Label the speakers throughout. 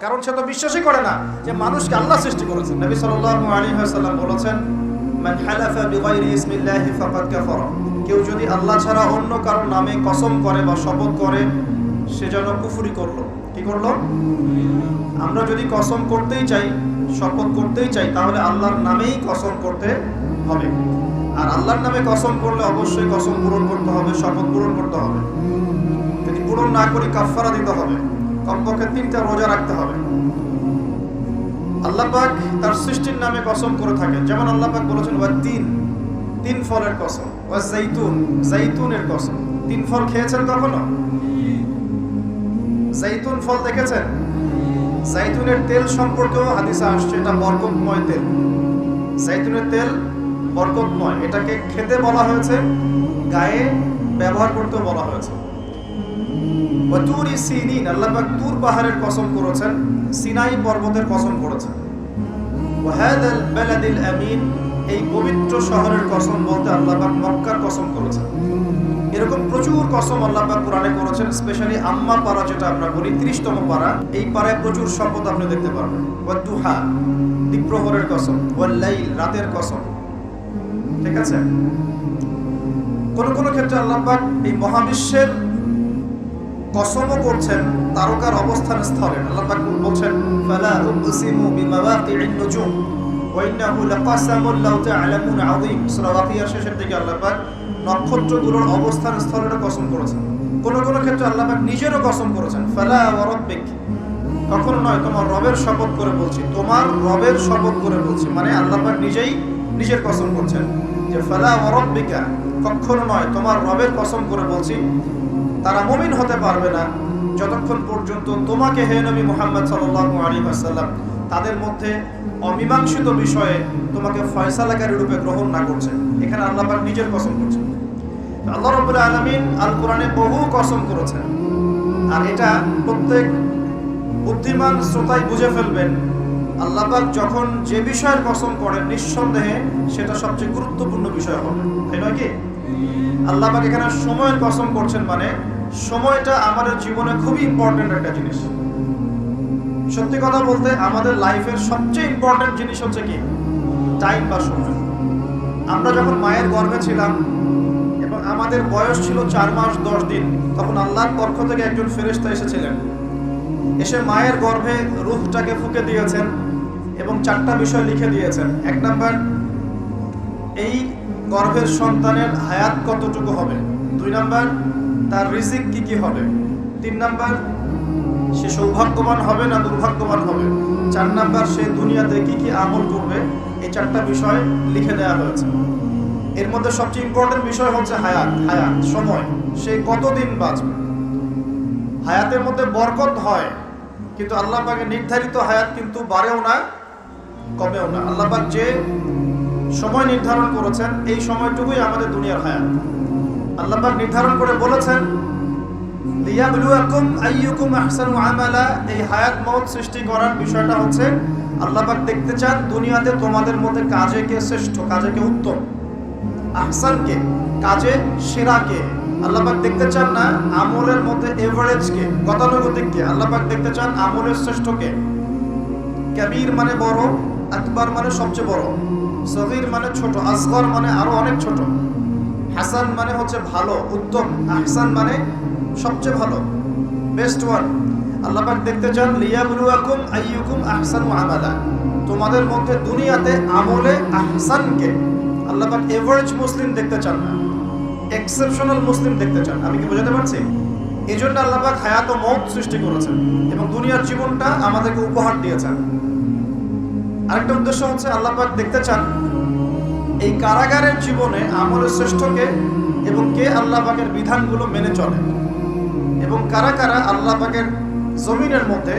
Speaker 1: কারণ সে তো বিশ্বাসই করে না যে মানুষকে আল্লাহ সৃষ্টি করেছেন। নবী সাল্লাল্লাহু আলাইহি ওয়াসাল্লাম বলেছেন, মান হালাফা বিগাইরি ইসমিল্লাহি ফাকাদ কাফারা। কেউ যদি আল্লাহ ছাড়া অন্য কারও নামে কসম করে বা শপথ করে, সে যেন কুফরি করল। কি করল? আমরা যদি কসম করতেই চাই, শপথ করতেই চাই, তাহলে আল্লাহর নামেই কসম করতে হবে। আর আল্লাহর নামে কসম করলে অবশ্যই কসম পূরণ করতে হবে, শপথ পূরণ করতে হবে। যদি পূরণ না করি, কাফফারা দিতে হবে। কমপক্ষে তিনটা রোজা রাখতে হবে। আল্লাহ পাক তার সৃষ্টির নামে কসম করে থাকেন। যেমন আল্লাহ পাক বলেছেন, ওয়া তিন তিন ফলের কসম, ওয়া জাইতুন জাইতুনের কসম। তিন ফল খেয়েছেন কখনো? জাইতুন ফল দেখেছেন? জাইতুনের তেল সম্পর্কেও হাদিসে আসছে, এটা বরকতময় তেল। জাইতুনের তেল বরকতময়, এটাকে খেতে বলা হয়েছে, গায়ে ব্যবহার করতেও বলা হয়েছে। ওয়াতুরি সিনিন আল্লাহ তুর পাহাড়ের কসম করেছেন, সিনাই পর্বতের কসম করেছেন। ওয়াহাদাল বালাদিল আমিন, এই পবিত্র শহরের কসম বলতে আল্লাহ পাক মক্কার কসম করেছেন। এরকম প্রচুর কসম আল্লাহ পাক কোরআনে করেছেন, স্পেশালি আম্মা পারা যেটা আমরা বলি 30তম পারা এই পারায় প্রচুর শপথ আপনি দেখতে পারবেন। ওয়াদুহা দিপ্রহরের কসম ওয়াল লাইল রাতের কসম। ঠিক আছে? কোন কোন ক্ষেত্রে আল্লাহ পাক এই মহাবিশ্বের কসমও করছেন তারকার অবস্থান স্থলে। আল্লাহ পাক বলছেন, ফালা উকসিমু বিমাওয়াকি'ন নুজুম, ওয়া ইন্নাহু লাকাসামুন লাউ তা'লামুন আযীম। সূরা ওয়াকিয়ার শেষের দিকে আল্লাহ পাক নক্ষত্রগুলোর অবস্থান স্থলের কসম করেছেন। কোন কোন ক্ষেত্রে আল্লাহ পাক নিজেরও কসম করেছেন, ফালা ওয়া রাব্বিক। কখনো নয়, তোমার রবের শপথ করে বলছি, তোমার রবের শপথ করে বলছি। মানে আল্লাহ পাক নিজেই নিজের কসম করছেন যে, ফালা ওয়া রাব্বিকা। কখনো নয়, তোমার রবের কসম করে বলছি তারা মমিন হতে পারবে না। যতক্ষণ পর্যন্ত তোমাকে হে নবী মোহাম্মদ ওয়াসাল্লাম তাদের মধ্যে অমীমাংসিত বিষয়ে তোমাকে ফয়সালাকারী রূপে গ্রহণ না করছে, এখানে আল্লাহ পাক নিজের কসম করছেন। আল্লাহ রাব্বুল আলামিন আল কোরআনে বহু কসম করেছেন। আর এটা প্রত্যেক বুদ্ধিমান শ্রোতাই বুঝে ফেলবেন, আল্লাহ পাক যখন যে বিষয়ের কসম করেন নিঃসন্দেহে সেটা সবচেয়ে গুরুত্বপূর্ণ বিষয় হবে। তাই নয় কি? আল্লাহ পাক এখানে সময়ের কসম করছেন মানে সময়টা আমাদের জীবনে খুবই ইম্পর্টেন্ট একটা জিনিস। সত্যি কথা বলতে আমাদের লাইফের সবচেয়ে ইম্পর্টেন্ট জিনিস হচ্ছে কি? টাইম বা সময়। আমরা যখন মায়ের গর্ভে ছিলাম এবং আমাদের বয়স ছিল চার মাস দশ দিন, তখন আল্লাহর পক্ষ থেকে একজন ফেরেশতা এসেছিলেন। এসে মায়ের গর্ভে রূপটাকে ফুকে দিয়েছেন এবং চারটা বিষয় লিখে দিয়েছেন। এক নাম্বার, এই গর্ভের সন্তানের হায়াত কতটুকু হবে? দুই নাম্বার তার রিজিক কি কি হবে? তিন নাম্বার, সে সৌভাগ্যবান হবে না দুর্ভাগ্যবান হবে? চার নাম্বার, সে দুনিয়াতে কি কি আমল করবে? এই চারটা বিষয় লিখে দেওয়া হয়েছে। এর মধ্যে সবচেয়ে ইম্পর্টেন্ট বিষয় হচ্ছে হায়াত। হায়াত, সময়। সে কতদিন বাঁচবে? হায়াতের মধ্যে বরকত হয়, কিন্তু আল্লাহ পাকের নির্ধারিত হায়াত কিন্তু বাড়েও না, কমেও না। আল্লাহ পাক যে সময় নির্ধারণ করেছেন, এই সময়টুকুই আমাদের দুনিয়ার হায়াত। আল্লাহ নির্ধারণ করে বলেছেন এই হায়াত সৃষ্টি করার বিষয়টা হচ্ছে দেখতে চান তোমাদের মধ্যে কাজে কে শ্রেষ্ঠ, কাজে কে উত্তম। কাজে সেরা কে দেখতে চান না আমলের মধ্যে দেখতে চান আমলের কাবীর মানে বড়, আকবার মানে সবচেয়ে বড়। সগীর মানে ছোট, আসগর মানে আরও অনেক ছোট। হাসান মানে হচ্ছে ভালো, উত্তম। আহসান মানে সবচেয়ে ভালো বেস্ট ওয়ান আল্লাপাক দেখতে চান, লিয়াবলুয়াকুম আইয়ুকুম আহসানু আমালা। তোমাদের মধ্যে দুনিয়াতে আমলে আহসানকে আল্লাহ পাক এভারেজ মুসলিম দেখতে চান না এক্সেপশনাল মুসলিম দেখতে চান আমি কি বোঝাতে পারছি? এই জন্য আল্লাহ পাক হায়াত ও মৌত সৃষ্টি করেছেন এবং দুনিয়ার জীবনটা আমাদেরকে উপহার দিয়েছেন। আরেকটা উদ্দেশ্য হচ্ছে আল্লাহ পাক দেখতে চান এই কারাগারের জীবনে আমলের শ্রেষ্ঠকে এবং কে আল্লাহ পাকের বিধানগুলো মেনে চলে? এবং কারা কারা আল্লাহ পাকের জমিনের মধ্যে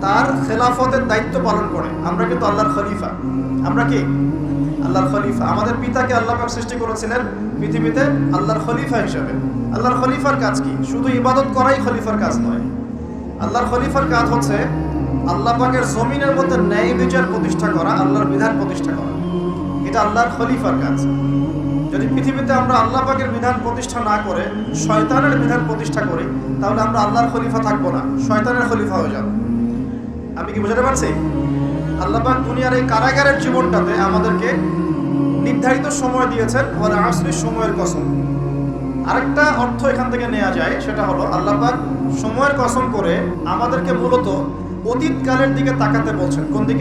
Speaker 1: তার খেলাফতের দায়িত্ব পালন করে? আমরা কিন্তু আল্লাহর খলিফা। আমরা কি? আল্লাহর খলিফা। আমাদের পিতাকে আল্লাহ পাক সৃষ্টি করেছিলেন পৃথিবীতে আল্লাহর খলিফা হিসেবে। আল্লাহর খলিফার কাজ কি? শুধু ইবাদত করাই খলিফার কাজ নয়। আল্লাহর খলিফার কাজ হচ্ছে আল্লাহ পাকের জমিনের মধ্যে ন্যায় বিচার প্রতিষ্ঠা করা, আল্লাহর বিধান প্রতিষ্ঠা করা। এটা আল্লাহর খলিফার কাজ। যদি পৃথিবীতে আমরা আল্লাহ পাকের বিধান প্রতিষ্ঠা না করে, শয়তানের বিধান প্রতিষ্ঠা করি, তাহলে আমরা আল্লাহর খলিফা থাকব না, শয়তানের খলিফা হয়ে যাব। আমি কি বোঝাতে পারছি? আল্লাহ পাক দুনিয়ার এই কারাগারের জীবনটাতে আমাদেরকে নির্ধারিত সময় দিয়েছেন ওর আসরির সময়ের কসম। আরেকটা অর্থ এখান থেকে নেওয়া যায়, সেটা হলো আল্লাহ পাক সময়ের কসম করে আমাদেরকে মূলত অতীতকালের দিকে তাকাতে বলছেন। কোন দিকে?